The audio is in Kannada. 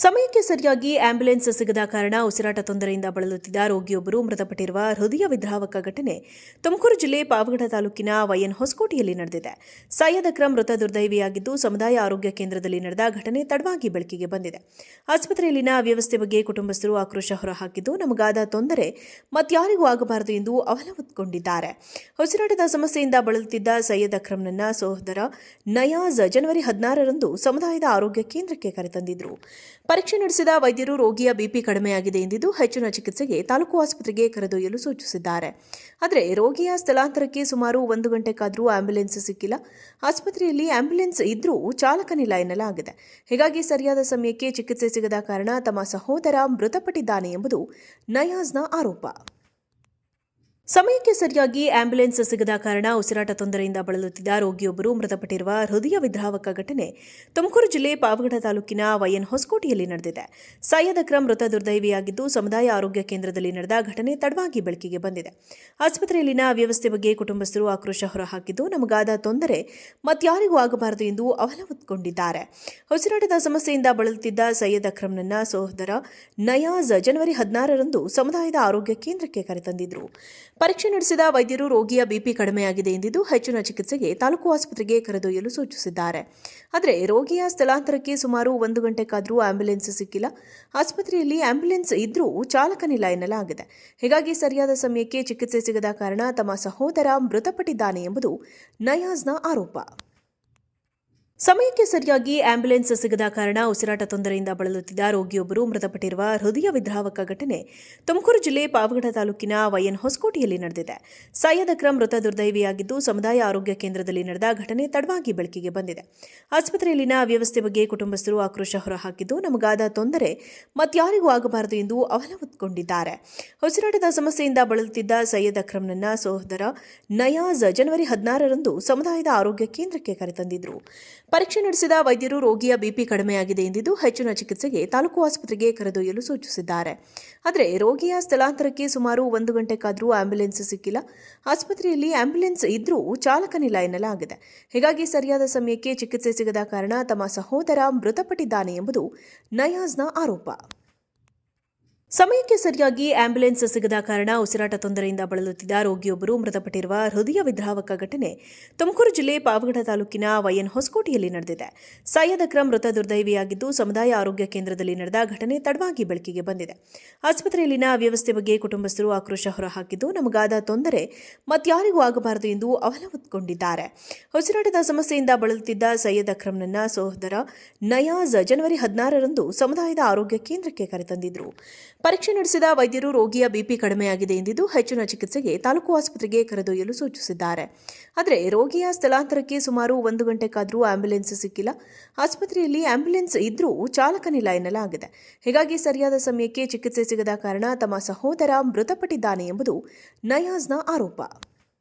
ಸಮಯಕ್ಕೆ ಸರಿಯಾಗಿ ಆಂಬ್ಯುಲೆನ್ಸ್ ಸಿಗದ ಕಾರಣ ಉಸಿರಾಟ ತೊಂದರೆಯಿಂದ ಬಳಲುತ್ತಿದ್ದ ರೋಗಿಯೊಬ್ಬರು ಮೃತಪಟ್ಟಿರುವ ಹೃದಯ ವಿದ್ರಾವಕ ಘಟನೆ ತುಮಕೂರು ಜಿಲ್ಲೆ ಪಾವಗಡ ತಾಲೂಕಿನ ವೈಎನ್ ಹೊಸಕೋಟೆಯಲ್ಲಿ ನಡೆದಿದೆ. ಸೈಯದ್ ಅಕ್ರಮ್ ಮೃತ ದುರ್ದೈವಿಯಾಗಿದ್ದು ಸಮುದಾಯ ಆರೋಗ್ಯ ಕೇಂದ್ರದಲ್ಲಿ ನಡೆದ ಘಟನೆ ತಡವಾಗಿ ಬೆಳಕಿಗೆ ಬಂದಿದೆ. ಆಸ್ಪತ್ರೆಯಲ್ಲಿನ ವ್ಯವಸ್ಥೆ ಬಗ್ಗೆ ಕುಟುಂಬಸ್ಥರು ಆಕ್ರೋಶ ಹೊರಹಾಕಿದ್ದು ನಮಗಾದ ತೊಂದರೆ ಮತ್ಯಾರಿಗೂ ಆಗಬಾರದು ಎಂದು ಅವಲವತ್ಕೊಂಡಿದ್ದಾರೆ ಉಸಿರಾಟದ ಸಮಸ್ಯೆಯಿಂದ ಬಳಲುತ್ತಿದ್ದ ಸೈಯದ್ ಅಕ್ರಮ್ನನ್ನ ಸಹೋದರ ನಯಾಜ್ ಜನವರಿ ಹದಿನಾರರಂದು ಸಮುದಾಯದ ಆರೋಗ್ಯ ಕೇಂದ್ರಕ್ಕೆ ಕರೆತಂದಿದ್ರು. ಪರೀಕ್ಷೆ ನಡೆಸಿದ ವೈದ್ಯರು ರೋಗಿಯ ಬಿಪಿ ಕಡಿಮೆಯಾಗಿದೆ ಎಂದಿದ್ದು ಹೆಚ್ಚಿನ ಚಿಕಿತ್ಸೆಗೆ ತಾಲೂಕು ಆಸ್ಪತ್ರೆಗೆ ಕರೆದೊಯ್ಯಲು ಸೂಚಿಸಿದ್ದಾರೆ. ಆದರೆ ರೋಗಿಯ ಸ್ಥಳಾಂತರಕ್ಕೆ ಸುಮಾರು ಒಂದು ಗಂಟೆಗಾದರೂ ಆಂಬ್ಯುಲೆನ್ಸ್ ಸಿಕ್ಕಿಲ್ಲ. ಆಸ್ಪತ್ರೆಯಲ್ಲಿ ಆಂಬ್ಯುಲೆನ್ಸ್ ಇದ್ರೂ ಚಾಲಕನಿಲ್ಲ ಎನ್ನಲಾಗಿದೆ. ಹೀಗಾಗಿ ಸರಿಯಾದ ಸಮಯಕ್ಕೆ ಚಿಕಿತ್ಸೆ ಸಿಗದ ಕಾರಣ ತಮ್ಮ ಸಹೋದರ ಮೃತಪಟ್ಟಿದ್ದಾನೆ ಎಂಬುದು ನಯಾಜ್ನ ಆರೋಪ. ಸಮಯಕ್ಕೆ ಸರಿಯಾಗಿ ಆಂಬ್ಯುಲೆನ್ಸ್ ಸಿಗದ ಕಾರಣ ಉಸಿರಾಟ ತೊಂದರೆಯಿಂದ ಬಳಲುತ್ತಿದ್ದ ರೋಗಿಯೊಬ್ಬರು ಮೃತಪಟ್ಟಿರುವ ಹೃದಯ ವಿದ್ರಾವಕ ಘಟನೆ ತುಮಕೂರು ಜಿಲ್ಲೆ ಪಾವಗಡ ತಾಲೂಕಿನ ವೈಎನ್ ಹೊಸಕೋಟೆಯಲ್ಲಿ ನಡೆದಿದೆ. ಸೈಯದ್ ಅಕ್ರಮ್ ಮೃತ ದುರ್ದೈವಿಯಾಗಿದ್ದು ಸಮುದಾಯ ಆರೋಗ್ಯ ಕೇಂದ್ರದಲ್ಲಿ ನಡೆದ ಘಟನೆ ತಡವಾಗಿ ಬೆಳಕಿಗೆ ಬಂದಿದೆ. ಆಸ್ಪತ್ರೆಯಲ್ಲಿನ ವ್ಯವಸ್ಥೆ ಬಗ್ಗೆ ಕುಟುಂಬಸ್ಥರು ಆಕ್ರೋಶ ಹೊರಹಾಕಿದ್ದು, ನಮಗಾದ ತೊಂದರೆ ಮತ್ಯಾರಿಗೂ ಆಗಬಾರದು ಎಂದು ಅವಲವತ್ಕೊಂಡಿದ್ದಾರೆ ಉಸಿರಾಟದ ಸಮಸ್ಯೆಯಿಂದ ಬಳಲುತ್ತಿದ್ದ ಸೈಯದ್ ಅಕ್ರಮ್ನನ್ನ ಸಹೋದರ ನಯಾಜ್ ಜನವರಿ ಹದಿನಾರರಂದು ಸಮುದಾಯದ ಆರೋಗ್ಯ ಕೇಂದ್ರಕ್ಕೆ ಕರೆತಂದಿದ್ರು. ಪರೀಕ್ಷೆ ನಡೆಸಿದ ವೈದ್ಯರು ರೋಗಿಯ ಬಿಪಿ ಕಡಿಮೆಯಾಗಿದೆ ಎಂದಿದ್ದು ಹೆಚ್ಚಿನ ಚಿಕಿತ್ಸೆಗೆ ತಾಲೂಕು ಆಸ್ಪತ್ರೆಗೆ ಕರೆದೊಯ್ಯಲು ಸೂಚಿಸಿದ್ದಾರೆ. ಆದರೆ ರೋಗಿಯ ಸ್ಥಳಾಂತರಕ್ಕೆ ಸುಮಾರು ಒಂದು ಗಂಟೆ ಕಾದರೂ ಆಂಬ್ಯುಲೆನ್ಸ್ ಸಿಕ್ಕಿಲ್ಲ. ಆಸ್ಪತ್ರೆಯಲ್ಲಿ ಆಂಬ್ಯುಲೆನ್ಸ್ ಇದ್ರೂ ಚಾಲಕನಿಲ್ಲ ಎನ್ನಲಾಗಿದೆ. ಹೀಗಾಗಿ ಸರಿಯಾದ ಸಮಯಕ್ಕೆ ಚಿಕಿತ್ಸೆ ಸಿಗದ ಕಾರಣ ತಮ್ಮ ಸಹೋದರ ಮೃತಪಟ್ಟಿದ್ದಾನೆ ಎಂಬುದು ನಯಾಜ್ನ ಆರೋಪ. ಸಮಯಕ್ಕೆ ಸರಿಯಾಗಿ ಆಂಬ್ಯುಲೆನ್ಸ್ ಸಿಗದ ಕಾರಣ ಉಸಿರಾಟ ತೊಂದರೆಯಿಂದ ಬಳಲುತ್ತಿದ್ದ ರೋಗಿಯೊಬ್ಬರು ಮೃತಪಟ್ಟಿರುವ ಹೃದಯ ವಿದ್ರಾವಕ ಘಟನೆ ತುಮಕೂರು ಜಿಲ್ಲೆ ಪಾವಗಡ ತಾಲೂಕಿನ ವೈಎನ್ ಹೊಸಕೋಟೆಯಲ್ಲಿ ನಡೆದಿದೆ. ಅಕ್ರಮ್ ಮೃತ ದುರ್ದೈವಿಯಾಗಿದ್ದು ಸಮುದಾಯ ಆರೋಗ್ಯ ಕೇಂದ್ರದಲ್ಲಿ ನಡೆದ ಘಟನೆ ತಡವಾಗಿ ಬೆಳಕಿಗೆ ಬಂದಿದೆ. ಆಸ್ಪತ್ರೆಯಲ್ಲಿನ ವ್ಯವಸ್ಥೆ ಬಗ್ಗೆ ಕುಟುಂಬಸ್ಥರು ಆಕ್ರೋಶ ಹೊರಹಾಕಿದ್ದು ನಮಗಾದ ತೊಂದರೆ ಮತ್ಯಾರಿಗೂ ಆಗಬಾರದು ಎಂದು ಅವಲವತ್ಕೊಂಡಿದ್ದಾರೆ ಉಸಿರಾಟದ ಸಮಸ್ಯೆಯಿಂದ ಬಳಲುತ್ತಿದ್ದ ಸೈಯದ್ ಅಕ್ರಮ್ನನ್ನ ಸಹೋದರ ನಯಾಜ್ ಜನವರಿ ಹದಿನಾರರಂದು ಸಮುದಾಯದ ಆರೋಗ್ಯ ಕೇಂದ್ರಕ್ಕೆ ಕರೆತಂದಿದ್ರು. ಪರೀಕ್ಷೆ ನಡೆಸಿದ ವೈದ್ಯರು ರೋಗಿಯ ಬಿಪಿ ಕಡಿಮೆಯಾಗಿದೆ ಎಂದಿದ್ದು ಹೆಚ್ಚಿನ ಚಿಕಿತ್ಸೆಗೆ ತಾಲೂಕು ಆಸ್ಪತ್ರೆಗೆ ಕರೆದೊಯ್ಯಲು ಸೂಚಿಸಿದ್ದಾರೆ. ಆದರೆ ರೋಗಿಯ ಸ್ಥಳಾಂತರಕ್ಕೆ ಸುಮಾರು ಒಂದು ಗಂಟೆ ಕಾದರೂ ಆಂಬ್ಯುಲೆನ್ಸ್ ಸಿಕ್ಕಿಲ್ಲ. ಆಸ್ಪತ್ರೆಯಲ್ಲಿ ಆಂಬ್ಯುಲೆನ್ಸ್ ಇದ್ರೂ ಚಾಲಕನಿಲ್ಲ ಎನ್ನಲಾಗಿದೆ. ಹೀಗಾಗಿ ಸರಿಯಾದ ಸಮಯಕ್ಕೆ ಚಿಕಿತ್ಸೆ ಸಿಗದ ಕಾರಣ ತಮ್ಮ ಸಹೋದರ ಮೃತಪಟ್ಟಿದ್ದಾನೆ ಎಂಬುದು ನಯಾಜ್ನ ಆರೋಪ. ಸಮಯಕ್ಕೆ ಸರಿಯಾಗಿ ಆಂಬ್ಯುಲೆನ್ಸ್ ಸಿಗದ ಕಾರಣ ಉಸಿರಾಟ ತೊಂದರೆಯಿಂದ ಬಳಲುತ್ತಿದ್ದ ರೋಗಿಯೊಬ್ಬರು ಮೃತಪಟ್ಟಿರುವ ಹೃದಯ ವಿದ್ರಾವಕ ಘಟನೆ ತುಮಕೂರು ಜಿಲ್ಲೆ ಪಾವಗಡ ತಾಲೂಕಿನ ವೈಎನ್ ಹೊಸಕೋಟೆಯಲ್ಲಿ ನಡೆದಿದೆ. ಸೈಯದ್ ಅಕ್ರಮ್ ಮೃತ ದುರ್ದೈವಿಯಾಗಿದ್ದು ಸಮುದಾಯ ಆರೋಗ್ಯ ಕೇಂದ್ರದಲ್ಲಿ ನಡೆದ ಘಟನೆ ತಡವಾಗಿ ಬೆಳಕಿಗೆ ಬಂದಿದೆ. ಆಸ್ಪತ್ರೆಯಲ್ಲಿನ ವ್ಯವಸ್ಥೆ ಬಗ್ಗೆ ಕುಟುಂಬಸ್ಥರು ಆಕ್ರೋಶ ಹೊರಹಾಕಿದ್ದು ನಮಗಾದ ತೊಂದರೆ ಮತ್ಯಾರಿಗೂ ಆಗಬಾರದು ಎಂದು ಅವಲವತ್ಕೊಂಡಿದ್ದಾರೆ ಉಸಿರಾಟದ ಸಮಸ್ಯೆಯಿಂದ ಬಳಲುತ್ತಿದ್ದ ಸೈಯದ್ ಅಕ್ರಮ್ನನ್ನ ಸಹೋದರ ನಯಾಜ್ ಜನವರಿ ಹದಿನಾರರಂದು ಸಮುದಾಯದ ಆರೋಗ್ಯ ಕೇಂದ್ರಕ್ಕೆ ಕರೆತಂದಿದ್ರು. ಪರೀಕ್ಷೆ ನಡೆಸಿದ ವೈದ್ಯರು ರೋಗಿಯ ಬಿಪಿ ಕಡಿಮೆಯಾಗಿದೆ ಎಂದಿದ್ದು ಹೆಚ್ಚಿನ ಚಿಕಿತ್ಸೆಗೆ ತಾಲೂಕು ಆಸ್ಪತ್ರೆಗೆ ಕರೆದೊಯ್ಯಲು ಸೂಚಿಸಿದ್ದಾರೆ. ಆದರೆ ರೋಗಿಯ ಸ್ಥಳಾಂತರಕ್ಕೆ ಸುಮಾರು ಒಂದು ಗಂಟೆ ಕಾದರೂ ಆಂಬ್ಯುಲೆನ್ಸ್ ಸಿಕ್ಕಿಲ್ಲ. ಆಸ್ಪತ್ರೆಯಲ್ಲಿ ಆಂಬ್ಯುಲೆನ್ಸ್ ಇದ್ರೂ ಚಾಲಕನಿಲ್ಲ ಎನ್ನಲಾಗಿದೆ. ಹೀಗಾಗಿ ಸರಿಯಾದ ಸಮಯಕ್ಕೆ ಚಿಕಿತ್ಸೆ ಸಿಗದ ಕಾರಣ ತಮ್ಮ ಸಹೋದರ ಮೃತಪಟ್ಟಿದ್ದಾನೆ ಎಂಬುದು ನಯಾಜ್ನ ಆರೋಪ.